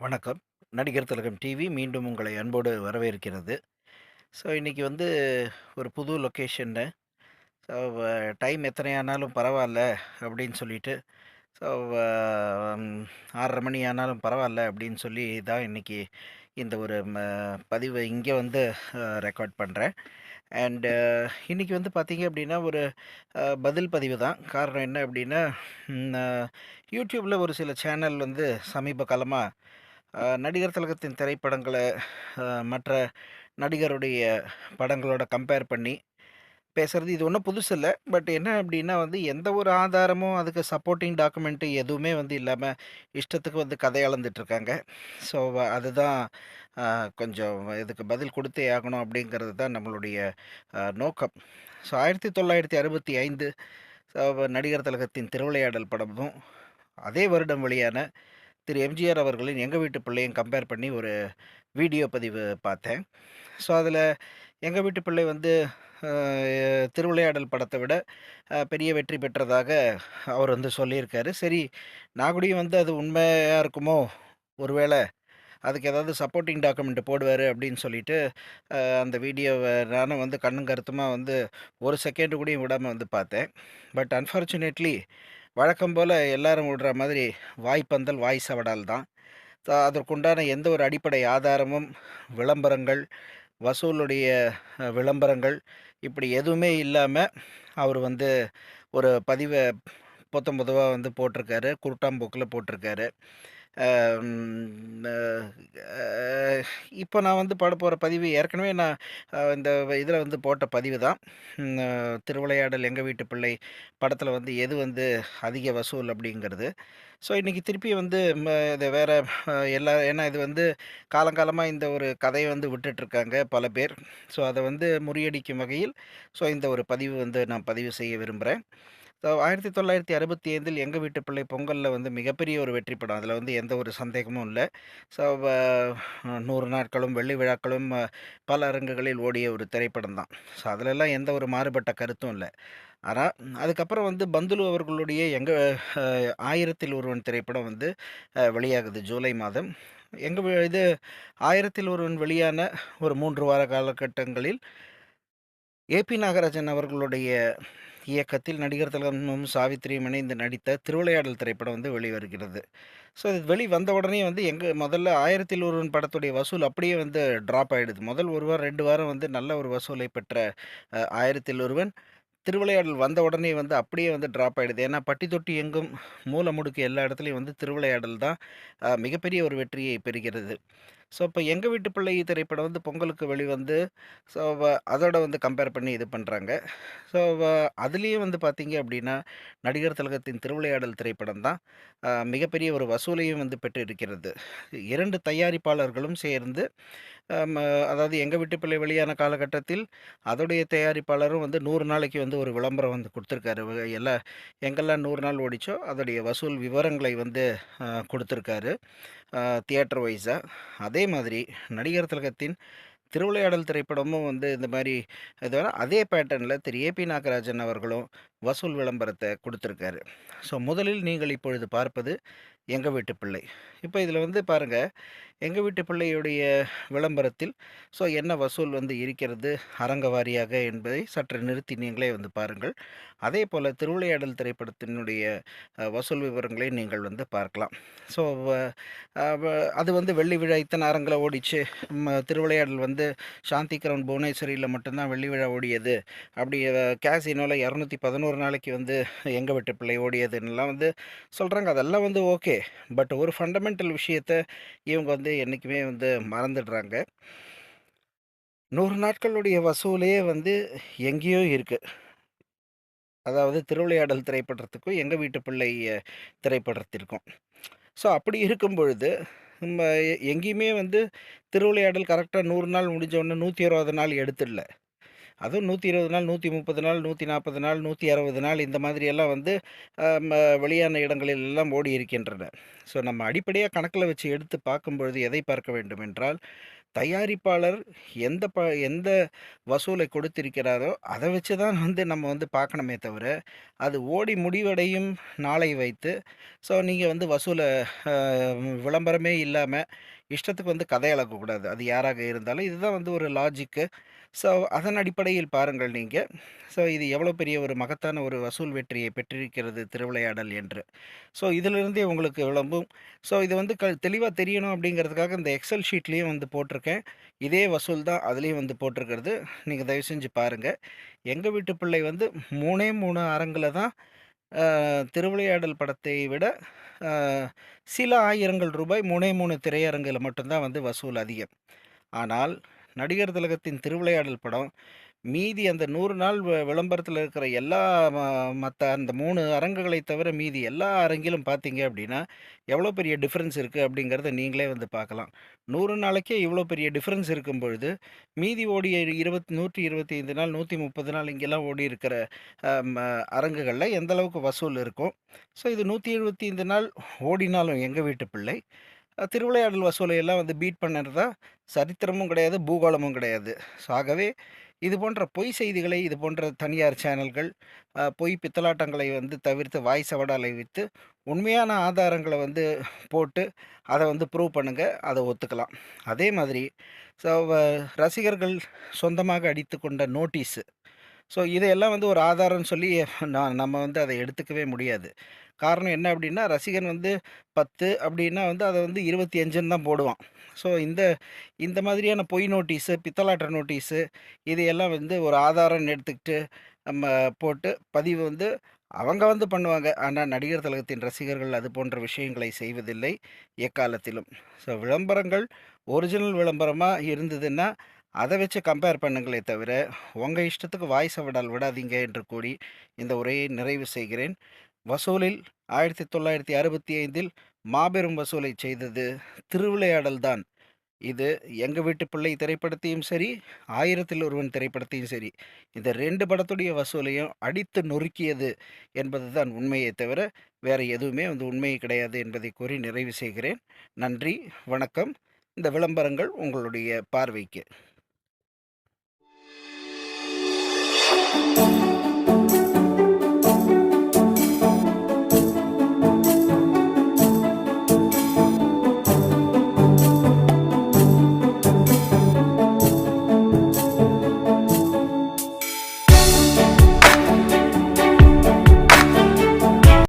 வணக்கம். நடிகர் திலகம் டிவி மீண்டும் உங்களை அன்போடு வரவேற்கிறது. ஸோ இன்றைக்கி வந்து ஒரு புது லொக்கேஷன்னு. ஸோ டைம் எத்தனை ஆனாலும் அப்படின்னு சொல்லிட்டு, ஸோ ஆறரை மணி ஆனாலும் பரவாயில்ல அப்படின்னு சொல்லி தான் இன்னைக்கு இந்த ஒரு ம இங்கே வந்து ரெக்கார்ட் பண்ணுறேன் அண்டு இன்றைக்கி வந்து பார்த்திங்க அப்படின்னா, ஒரு பதில் பதிவு தான். காரணம் என்ன அப்படின்னா, யூடியூப்பில் ஒரு சில சேனல் வந்து சமீப காலமாக நடிகர் திலகத்தின் திரைப்படங்களை மற்ற நடிகருடைய படங்களோட கம்பேர் பண்ணி பேசுகிறது இது ஒன்றும் புதுசு இல்லை பட் என்ன அப்படின்னா வந்து எந்த ஒரு ஆதாரமும், அதுக்கு சப்போர்ட்டிங் டாக்குமெண்ட்டு எதுவுமே வந்து இல்லாமல் இஷ்டத்துக்கு வந்து கதை இழந்துட்டுருக்காங்க ஸோ அதுதான் கொஞ்சம் இதுக்கு பதில் கொடுத்தே ஆகணும் அப்படிங்கிறது தான் நம்மளுடைய நோக்கம். ஸோ ஆயிரத்தி தொள்ளாயிரத்தி அறுபத்தி ஐந்து நடிகர் திலகத்தின் திருவிளையாடல் படமும், அதே வருடம் வெளியான திரு எம்ஜிஆர் அவர்களின் எங்கள் வீட்டு பிள்ளையும் கம்பேர் பண்ணி ஒரு வீடியோ பதிவு பார்த்தேன். ஸோ அதில் எங்கள் வீட்டு பிள்ளை வந்து திருவிளையாடல் படத்தை விட பெரிய வெற்றி பெற்றதாக அவர் வந்து சொல்லியிருக்காரு. சரி, நாகுடியும் வந்து அது உண்மையாக இருக்குமோ? ஒருவேளை அதுக்கு ஏதாவது சப்போர்ட்டிங் டாக்குமெண்ட் போடுவார் அப்படின்னு சொல்லிட்டு, அந்த வீடியோவை நானும் வந்து கண்ணும் கருத்துமாக வந்து ஒரு செகண்டு கூடயும் விடாமல் வந்து பார்த்தேன். பட் அன்ஃபார்ச்சுனேட்லி வழக்கம் போல் எல்லாரும் விடுற மாதிரி வாய்ப்பந்தல் வாய் சவடால் தான். அதற்குண்டான எந்த ஒரு அடிப்படை ஆதாரமும், விளம்பரங்கள், வசூலுடைய விளம்பரங்கள் இப்படி எதுவுமே இல்லாமல் அவர் வந்து ஒரு பதிவை பொத்தம் பொதுவாக வந்து போட்டிருக்காரு. குருட்டாம்போக்கில் போட்டிருக்காரு. இப்போ நான் வந்து போடப்போற பதிவு ஏற்கனவே நான் இந்த இதில் வந்து போட்ட பதிவு தான். திருவிளையாடல் எங்கள் வீட்டு பிள்ளை படத்தில் வந்து எது வந்து அதிக வசூல் அப்படிங்கிறது. ஸோ இன்றைக்கி திருப்பி வந்து இது வேறு எல்லா ஏன்னா இது வந்து காலங்காலமாக இந்த ஒரு கதையை வந்து விட்டுட்ருக்காங்க பல பேர். ஸோ அதை வந்து முறியடிக்கும் வகையில், ஸோ இந்த ஒரு பதிவு வந்து நான் பதிவு செய்ய விரும்புகிறேன் ஸோ 1965 எங்க வீட்டு பிள்ளை பொங்கல்ல வந்து மிகப்பெரிய ஒரு வெற்றி படம். அதில வந்து எந்த ஒரு சந்தேகமும் இல்ல. ஸோ வ 100 நாட்களும், வெள்ளி விழாக்களும் பல அரங்குகளில் ஓடிய ஒரு திரைப்படம் தான். ஸோ அதிலெல்லாம் எந்த ஒரு மாறுபட்ட கருத்தும் இல்ல. ஆனா, அதுக்கப்புறம் வந்து பந்துலு அவர்களுடைய எங்க அ 1000ல் ஒருவன் திரைப்படம் வந்து அ வெளியாகுது ஜூலை மாதம். எங்க வி இது 1000ல் ஒருவன் வெளியான ஒரு 3 வார காலகட்டங்களில் ஏ.பி. நாகராஜன் அவர்களுடைய இயக்கத்தில் நடிகர் திலகமும், சாவித்திரியும் இணைந்து நடித்த திருவிளையாடல் திரைப்படம் வந்து வெளிவருகிறது. ஸோ இது வெளி வந்த உடனே வந்து எங்கள் முதல்ல 1000ல் ஒருவன் படத்துடைய வசூல் அப்படியே வந்து ட்ராப் ஆகிடுது முதல் ஒரு வாரம், ரெண்டு வாரம் வந்து நல்ல ஒரு வசூலை பெற்ற ஆயிரத்தில் ஒருவன், திருவிளையாடல் வந்த உடனே வந்து அப்படியே வந்து ட்ராப் ஆகிடுது ஏன்னா பட்டி தொட்டி எங்கும், மூல முடுக்கு எல்லா இடத்துலையும் வந்து திருவிளையாடல் தான் மிகப்பெரிய ஒரு வெற்றியை பெறுகிறது. ஸோ இப்போ எங்கள் வீட்டு பிள்ளை திரைப்படம் வந்து பொங்கலுக்கு வெளிவந்து, ஸோ வ அதோட வந்து கம்பேர் பண்ணி இது பண்ணுறாங்க ஸோ அதுலேயும் வந்து பார்த்தீங்க அப்படின்னா, நடிகர் திலகத்தின் திருவிளையாடல் திரைப்படம் தான் மிகப்பெரிய ஒரு வசூலையும் வந்து பெற்று இருக்கிறது இரண்டு தயாரிப்பாளர்களும் சேர்ந்து அதாவது எங்கள் வீட்டு பிள்ளை வெளியான காலகட்டத்தில், அதோடைய தயாரிப்பாளரும் வந்து நூறு நாளைக்கு வந்து ஒரு விளம்பரம் வந்து கொடுத்துருக்காரு. எல்லாம் எல்லா எங்கெல்லாம் நூறு நாள் ஓடிச்சோ, அதோடைய வசூல் விவரங்களை வந்து கொடுத்துருக்காரு. தியேட்டர் வைஸாக அதே அதே மாதிரி நடிகர் திலகத்தின் திருவிளையாடல் திரைப்படமும் வந்து இந்த மாதிரி இது அதே பேட்டர்னில் திரு. ஏ.பி. நாகராஜன் அவர்களும் வசூல் விளம்பரத்தை கொடுத்துருக்காரு. ஸோ முதலில் நீங்கள் இப்பொழுது பார்ப்பது எங்கள் வீட்டு பிள்ளை. இப்போ இதில் வந்து பாருங்கள் எங்கள் வீட்டு பிள்ளையுடைய விளம்பரத்தில் ஸோ என்ன வசூல் வந்து இருக்கிறது அரங்க வாரியாக என்பதை சற்று நிறுத்தி நீங்களே வந்து பாருங்கள். அதே போல் திருவிளையாடல் திரைப்படத்தினுடைய வசூல் விவரங்களை நீங்கள் வந்து பார்க்கலாம். ஸோ அது வந்து வெள்ளி விழா இத்தனை அரங்கில் ஓடிச்சு. ம திருவிளையாடல் வந்து சாந்தி கிரவுன் புவனேஸ்வரியில் மட்டும்தான் வெள்ளி விழா ஓடியது. அப்படி கேசினோவில் இரநூத்தி பதினோரு நாளைக்கு வந்து எங்கள் வீட்டு பிள்ளை ஓடியதுன்னுலாம் வந்து சொல்கிறாங்க அதெல்லாம் வந்து ஓகே. பட் ஒரு ஃபண்டமெண்டல் விஷயத்த இவங்க வந்து என்றைக்குமே வந்து மறந்துடுறாங்க. நூறு நாட்களுடைய வசூலையே வந்து எங்கேயோ இருக்குது அதாவது திருவிளையாடல் திரைப்படத்துக்கும், எங்கள் வீட்டு பிள்ளை திரைப்படத்திற்கும். ஸோ அப்படி இருக்கும் பொழுது, நம்ம எங்கேயுமே வந்து திருவிளையாடல் கரெக்டாக நூறு நாள் முடிஞ்ச உடனே 120 நாள் எடுத்துடல. அதுவும் 120 நாள், 130 நாள், 140 நாள், 160 நாள் இந்த மாதிரியெல்லாம் வந்து ம வெளியான இடங்களில் எல்லாம் ஓடி இருக்கின்றன. ஸோ நம்ம அடிப்படையாக கணக்கில் வச்சு எடுத்து பார்க்கும்பொழுது எதை பார்க்க வேண்டும் என்றால், தயாரிப்பாளர் எந்த ப எந்த வசூலை கொடுத்திருக்கிறாரோ, அதை வச்சு தான் வந்து நம்ம வந்து பார்க்கணுமே தவிர, அது ஓடி முடிவடையும் நாளை வைத்து, ஸோ நீங்கள் வந்து வசூலை விளம்பரமே இல்லாமல் இஷ்டத்துக்கு வந்து கதை அளக்கக்கூடாது. அது யாராக இருந்தாலும். இதுதான் வந்து ஒரு லாஜிக்கு. ஸோ அதன் அடிப்படையில் பாருங்கள் நீங்கள் ஸோ இது எவ்வளோ பெரிய ஒரு மகத்தான ஒரு வசூல் வெற்றியை பெற்றிருக்கிறது திருவிளையாடல் என்று. ஸோ இதிலிருந்தே உங்களுக்கு விளம்பும். ஸோ இது வந்து க தெளிவாக தெரியணும் அப்படிங்கிறதுக்காக இந்த எக்ஸல் ஷீட்லேயும் வந்து போட்டிருக்கேன். இதே வசூல் தான் அதுலேயும் வந்து போட்டிருக்கிறது. நீங்கள் தயவு செஞ்சு பாருங்க. எங்கள் வீட்டு பிள்ளை வந்து மூணே மூணு அரங்கில் தான் திருவிளையாடல் படத்தை விட சில ஆயிரங்கள் ரூபாய் மூணே மூணு திரையரங்கில் மட்டும்தான் வந்து வசூல் அதிகம். ஆனால் நடிகர் திலகத்தின் திருவிளையாடல் படம், மீதி அந்த நூறு நாள் வ இருக்கிற எல்லா ம அந்த மூணு அரங்குகளை தவிர மீதி எல்லா அரங்கிலும் பார்த்தீங்க அப்படின்னா, எவ்வளோ பெரிய டிஃப்ரென்ஸ் இருக்குது அப்படிங்கிறத நீங்களே வந்து பார்க்கலாம். நூறு நாளைக்கே இவ்வளோ பெரிய டிஃப்ரென்ஸ் இருக்கும் பொழுது, மீதி ஓடிய 20 125 நாள், 130 நாள் இங்கெல்லாம் ஓடி இருக்கிற அரங்குகளில் ம எந்த அளவுக்கு வசூல் இருக்கும். ஸோ இது 175 நாள் ஓடினாலும் எங்கள் வீட்டு பிள்ளை, திருவிளையாடல் வசூலையெல்லாம் வந்து பீட் பண்ணுறதா சரித்திரமும் கிடையாது, பூகோளமும் கிடையாது. ஸோ ஆகவே இது போன்ற பொய் செய்திகளை, இது போன்ற தனியார் சேனல்கள், பொய் பித்தலாட்டங்களை வந்து தவிர்த்து வாய் சவடாலை விற்று உண்மையான ஆதாரங்களை வந்து போட்டு, அதை வந்து ப்ரூவ் பண்ணுங்கள் அதை ஒத்துக்கலாம். அதே மாதிரி ரசிகர்கள் சொந்தமாக அடித்துக்கொண்ட நோட்டீஸு. ஸோ இதையெல்லாம் வந்து ஒரு ஆதாரம்னு சொல்லி நான் நம்ம வந்து அதை எடுத்துக்கவே முடியாது. காரணம் என்ன அப்படின்னா, ரசிகன் வந்து 10 அப்படின்னா வந்து அதை வந்து 25ன்னு தான் போடுவான். ஸோ இந்த இந்த மாதிரியான பொய் நோட்டீஸு, பித்தலாட்ட நோட்டீஸு இதையெல்லாம் வந்து ஒரு ஆதாரம்னு எடுத்துக்கிட்டு, நம்ம போட்டு பதிவு வந்து அவங்க வந்து பண்ணுவாங்க. ஆனால் நடிகர் தலகத்தின் ரசிகர்கள் அது போன்ற விஷயங்களை செய்வதில்லை, எக்காலத்திலும். ஸோ விளம்பரங்கள் ஒரிஜினல் விளம்பரமாக இருந்ததுன்னா, அதை வச்சு கம்பேர் பண்ணுங்களே தவிர, உங்கள் இஷ்டத்துக்கு வாய்ஸை விடல் விடாதீங்க என்று கூறி, இந்த உரையை நிறைவு செய்கிறேன். வசூலில் 1965ல் மாபெரும் வசூலை செய்தது திருவிளையாடல் தான். இது எங்கள் வீட்டு பிள்ளை திரைப்படத்தையும் சரி, ஆயிரத்தில் ஒருவன் திரைப்படத்தையும் சரி, இந்த ரெண்டு படத்துடைய வசூலையும் அடித்து நொறுக்கியது என்பது தான் உண்மையை தவிர, வேறு எதுவுமே வந்து உண்மையை கிடையாது என்பதை கூறி நிறைவு செய்கிறேன். நன்றி, வணக்கம். இந்த விளம்பரங்கள் உங்களுடைய பார்வைக்கு.